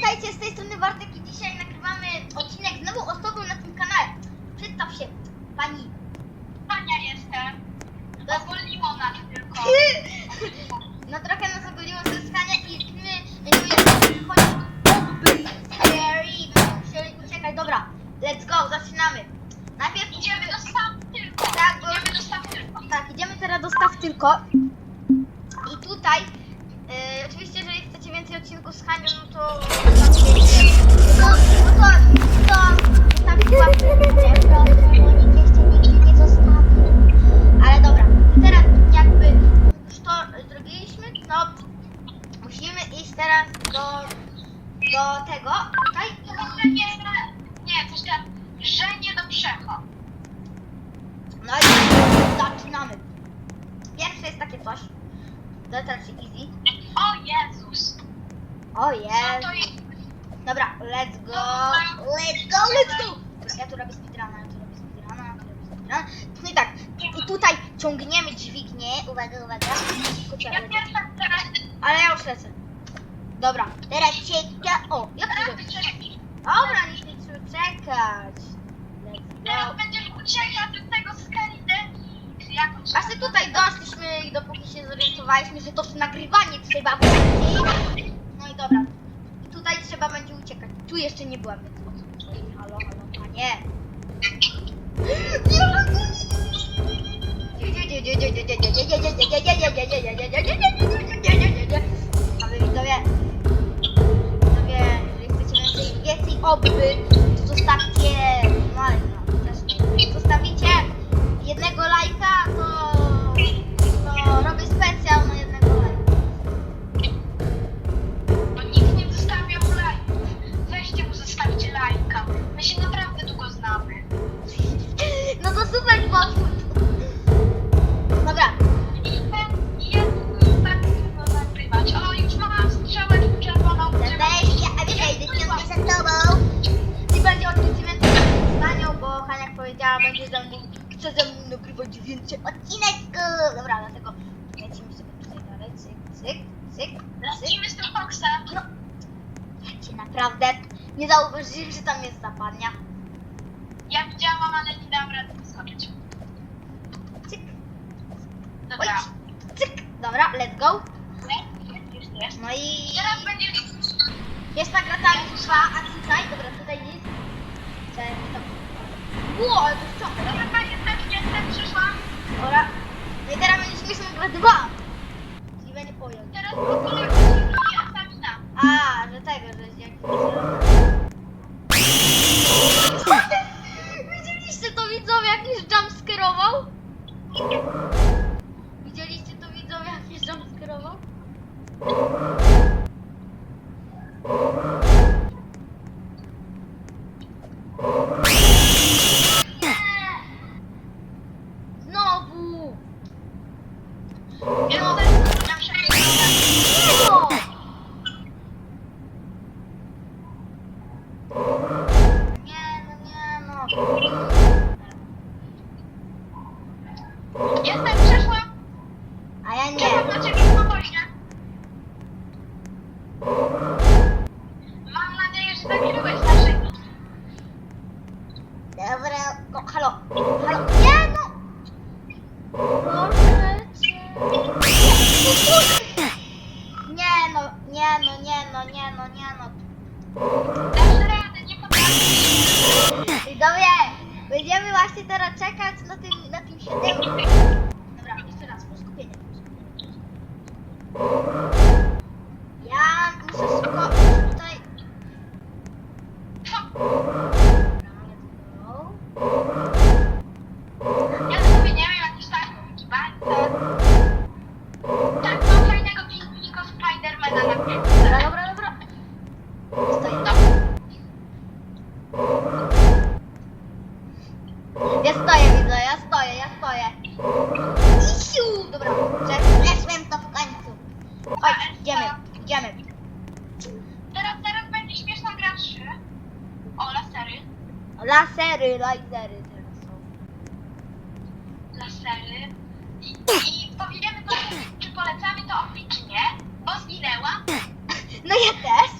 witajcie, z tej strony Bartek i dzisiaj nagrywamy odcinek z nową osobą na tym kanale. Przedstaw się, pani. Ania jestem. Ogoliło nas tylko. No trochę nas ogoliło ze skania i my scary. Będziemy musieli uciekać. Dobra, let's go, zaczynamy. Najpierw Idziemy do staw tylko. Tak, bo- Idziemy do staw tylko. Tak, idziemy teraz do staw tylko. Do tego, tutaj. To w ogóle nie, nie, coś tam, że nie do przecho. No i zaczynamy. Pierwsze jest takie coś. Jest raczej easy. O Jezus. O Co to jest? Dobra, let's go. Let's go, let's go. Ja tu robię speedruna, ja tu robię speedruna, ja tu robię speedruna. No i tak, i tutaj ciągniemy dźwignię. Uwaga, uwaga. Kurczę, Ja ale, pierwsza ale ja już lecę. Dobra, teraz cieka... O, to Teraz zrobić? będziesz, Dobra, nie chcę czekać. Teraz będziesz uciekać od tego się Właśnie tutaj doszliśmy i dopóki się zorientowaliśmy, że to nagrywanie trzeba wrócić. No i dobra. I tutaj trzeba będzie uciekać. Tu jeszcze nie byłam, więc? Halo, halo, panie. A obby, to zostawcie cyk, cyk, cyk. Lecimy z tym Foxem. No, ja cię naprawdę nie zauważyłem, że tam jest zapadnia. Ja widziałam, ale nie dałam rady wyskoczyć. Cyk, oj, Dobra. cyk. Dobra, let's go. Jest. No i Teraz będzie... jest ta gra tam trwa, a tutaj, dobra, tutaj jest. Czekaj, to. Ło, ale to jest ciągle. Dobra, tak, jestem, jestem, przyszłam. Dobra. No i teraz będzie śmieszną grę dwa. Czyli będzie pojąć. Teraz proponuję i egzamina. A, że tego, że jakiś Widzieliście to widzowie, jak już jumpscareował? Widzieliście to widzowie, jak już jumpscareował? A Dobra, let's go. Ja sobie nie wiem, jakiś tak bańce. Tak, mam fajnego pingwinika Spidermana na Dobra, piękne. dobra, dobra. Stoję. Ja stoję, widzę, ja stoję, ja stoję. Isiu! Dobra, przeszłem to w końcu. Chodź, idziemy, idziemy. Teraz, teraz będzie śmieszna gra 3. O, lasery. Lasery, lasery teraz są. Lasery. I, i powiemy to, czy polecamy to Ofi, czy nie, bo zginęłam. No ja też.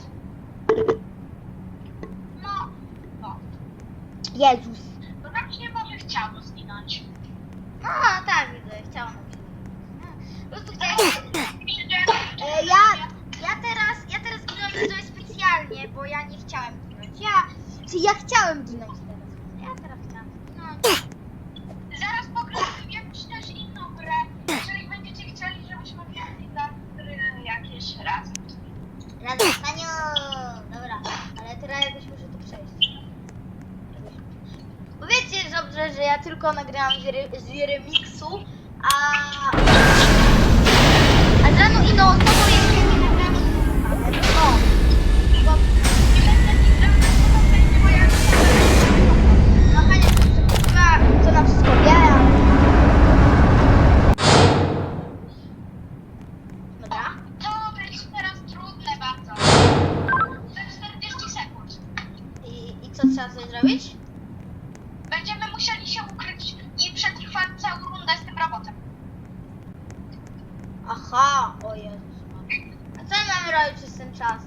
Jezus. Bo tam się może chciało zginąć. No tak, widzę, chciałam. No, Po prostu chciałam... Przyjdzie- E, ja, ja teraz, ja teraz ginąłem widzowie specjalnie, bo ja nie chciałem ginąć. Ja, czy ja chciałem ginąć teraz. Ja teraz chciałam ginąć. Zaraz pogramy jakąś też inną grę. Jeżeli będziecie chcieli, żebyśmy grali na gry jakieś razem. Razem z Hanią. Dobra, ale teraz jakoś muszę to przejść. Powiedzcie dobrze, że ja tylko nagrałam z, re, z remiksu, a... A z rano inną osobą Aha, o Jezus. A co my mamy robić przez ten czas?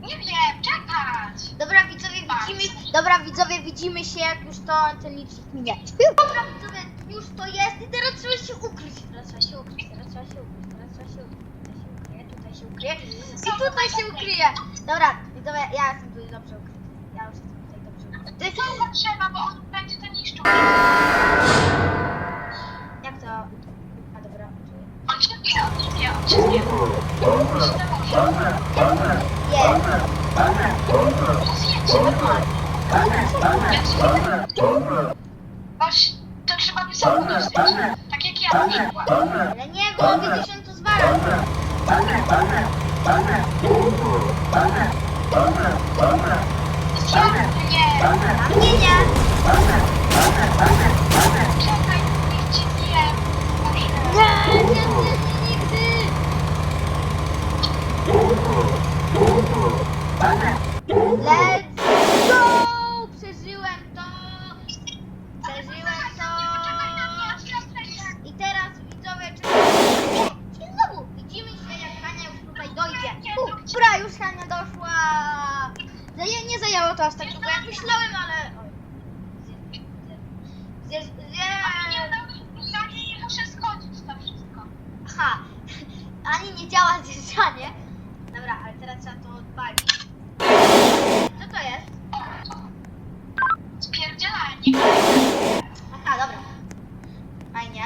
Nie wiem, czekać. Dobra widzowie, widzimy, dobra widzowie, widzimy się jak już to ten licznik minie. Dobra widzowie, już to jest i teraz trzeba się ukryć. Teraz trzeba się ukryć, teraz trzeba się ukryć, teraz trzeba się ukryć. Tutaj się ukryje, tutaj się ukryje i tutaj się ukryje. Dobra, widzowie, ja jestem tutaj dobrze ukryty. Ja już jestem tutaj dobrze ukryty. Co potrzeba, bo on będzie to niszczył. Jak to? A dobra, czuję. On cię wie, on cię wie, on cię wie. On się założy. Jest. To się trzeba wysoko dosyć. Tak jak ja na przykład. Ale nie, bo on to zwala. Zjadł mnie. A mnie nie. Czekaj, niech cię zje. Boże. Nie, nie, nie, nie, nigdy. Let's go! Przeżyłem to! Przeżyłem to! I teraz widzowie, czy... Znowu widzimy się, jak Hania już tutaj dojdzie. U, Dobra, już Hania doszła. Zaję, nie zajęło to aż tak jak myślałem, ale... Oj. Zje, zje, zje, Ja nie muszę schodzić to wszystko. Aha, ani nie działa zjeżdżanie. Dobra, ale teraz trzeba to odpalić. Co to jest? Spierdzielanie. Aha, dobra. Fajnie.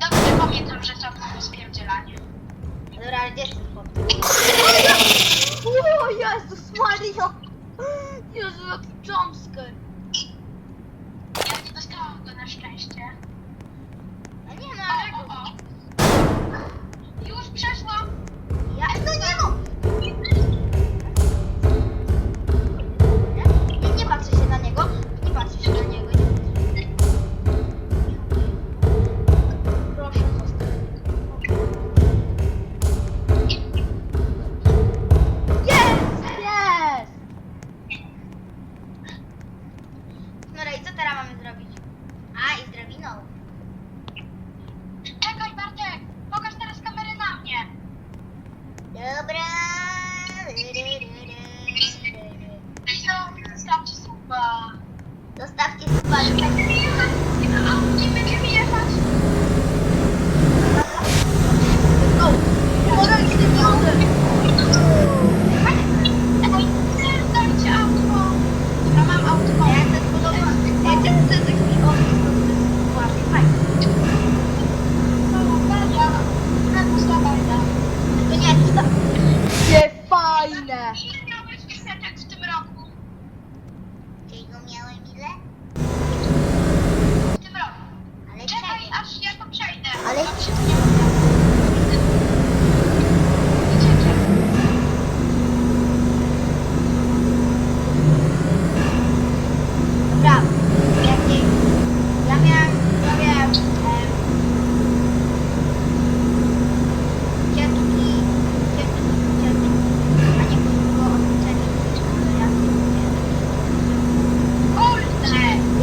Dobrze pamiętam, że to było spierdzielanie. Dobra, ale gdzie jest ten chłop? O Jezus Maria! Jezu, jaki jumpscare! Ja nie dostałam go na szczęście. A nie no, O,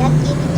Thank you.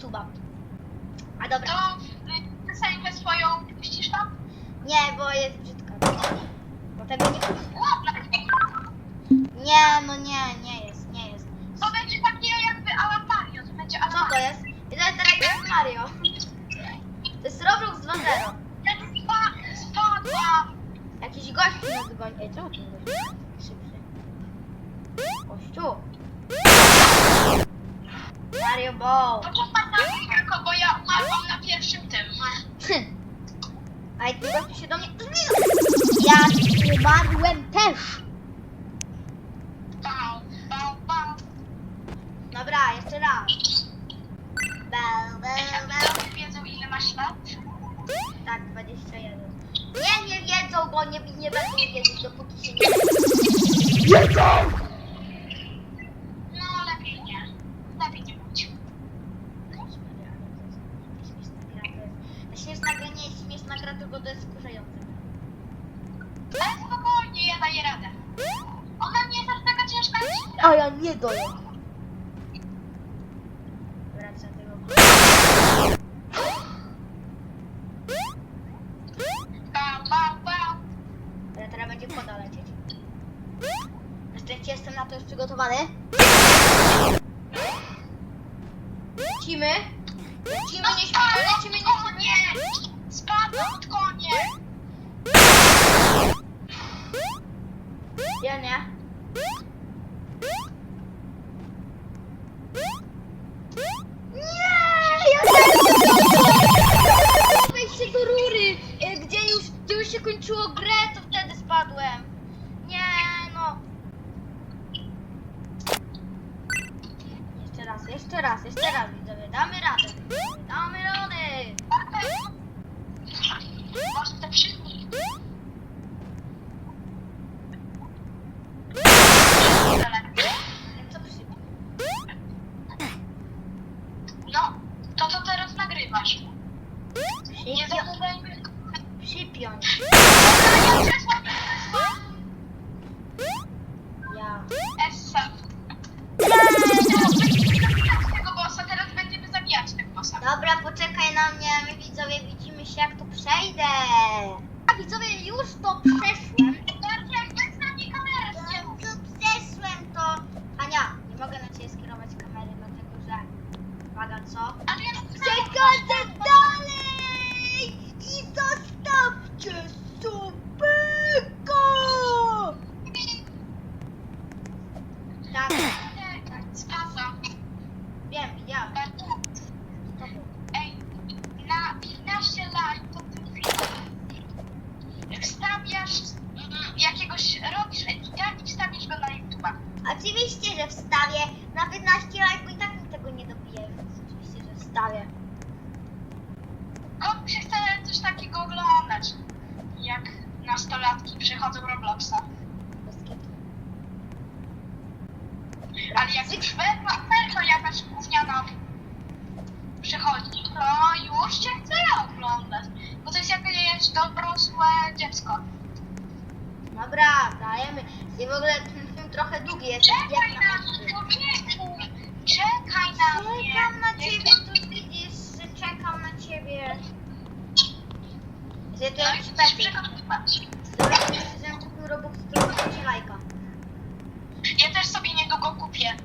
Suba. A dobra, To y, piosenkę swoją puścisz tam? nie, bo jest brzydka. Bo tego nie Ładna. Nie, no nie, nie jest, nie jest. To będzie takie jakby Alan Mario, to będzie Alan Co to Mario. jest? I to jest teraz jak Mario. To jest Roblox 2.0. Ja tu spa- spadłam. Jakiś gościu nas goni. Ej, czemu ten gościu szybszy? Gościu. Mario Ball. No to tak na tylko, bo ja umarłam na pierwszym tym. A jak ten gościu się do mnie. Ja umarłem też. Do tego. Bał, bał, bał. Ale teraz będzie woda lecieć. Szczęście jestem na to już przygotowany. Lecimy. Lecimy, nie śpimy, lecimy, nie śpimy. konie! Spadłam spadłem. Nie, no. Jeszcze raz, jeszcze raz, jeszcze raz, widzowie. Damy radę. Damy radę. Masz te wszystkie. Się jak to przejdę. A widzowie już to przeszłem. Bartek, weź na mnie kamerę, Jak nie to przeszłem to... Ania, nie mogę na ciebie skierować kamery, dlatego że... Uwaga, co? Ale ja Przechodzę dalej! I zostawcie subika! Tak, Tak, spadłam. wiem, widziałem. Bartek, To było. Ej, na 15 lat to ty wstawiasz mm, jakiegoś, robisz edita i wstawisz go na YouTube'a. Oczywiście, że wstawię. Na 15 lajków i tak mi tego nie dobiję, więc oczywiście, że wstawię. Komu się chce coś takiego oglądać, jak nastolatki przychodzą Robloxa. Bez kitu. Ale jak już werka, werka jakaś gówniana przychodzi, to już się chce oglądać. Bo to jest jakieś dorosłe dziecko. Dobra, dajemy. I w ogóle ten film trochę długi jest. jak Czekaj na na ostry. mnie, człowieku! Czekaj na mnie! Czekam na ciebie, tu widzisz, że czekam na ciebie. No pety. przekonywać. Zobaczcie, że ja kupił Robux, to będzie lajka. Ja też sobie niedługo kupię.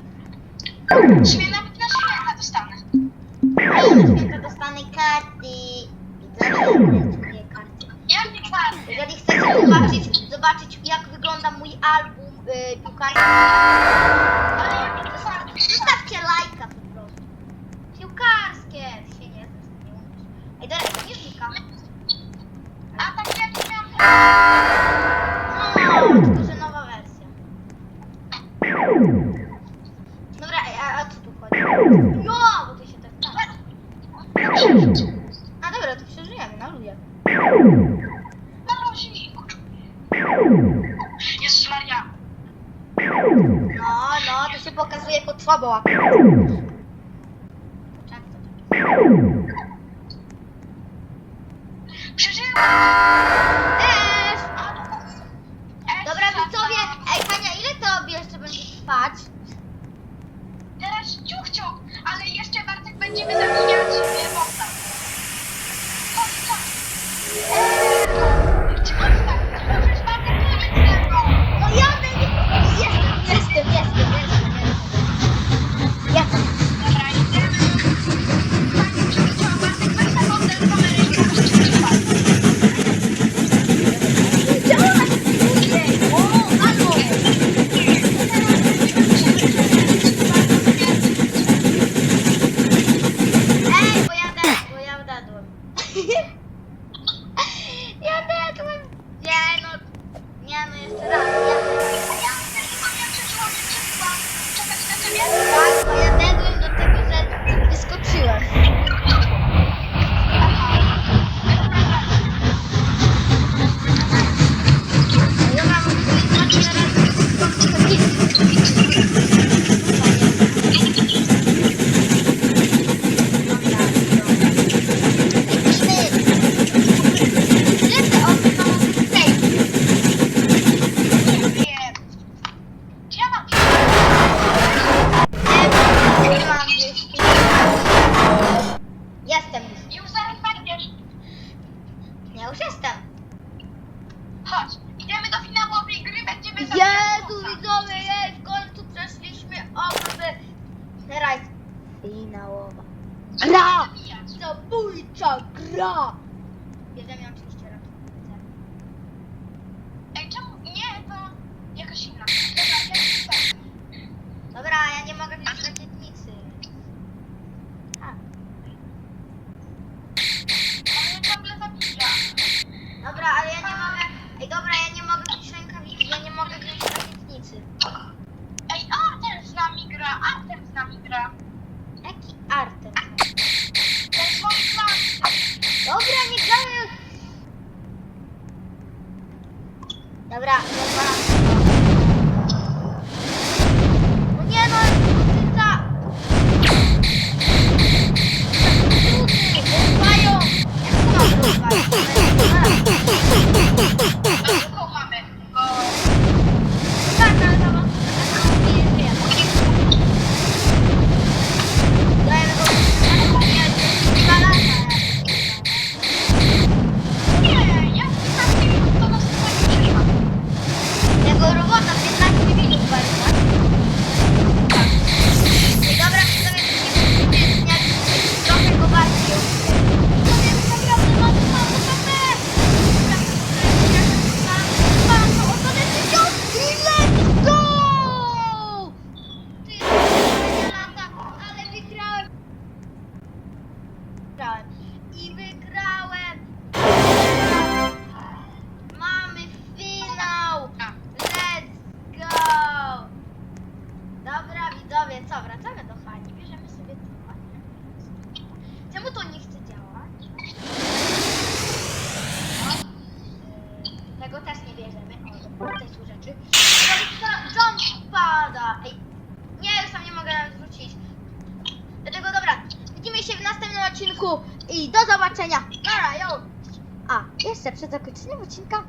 Może nowa wersja. Dobra, a, a tu chodzi? No, bo ty się tak patrzy. A dobra, to przeżyjemy na. Na ludzi, Jest Maria. No, no, to się pokazuje pod sobą. Jimmy. 金刚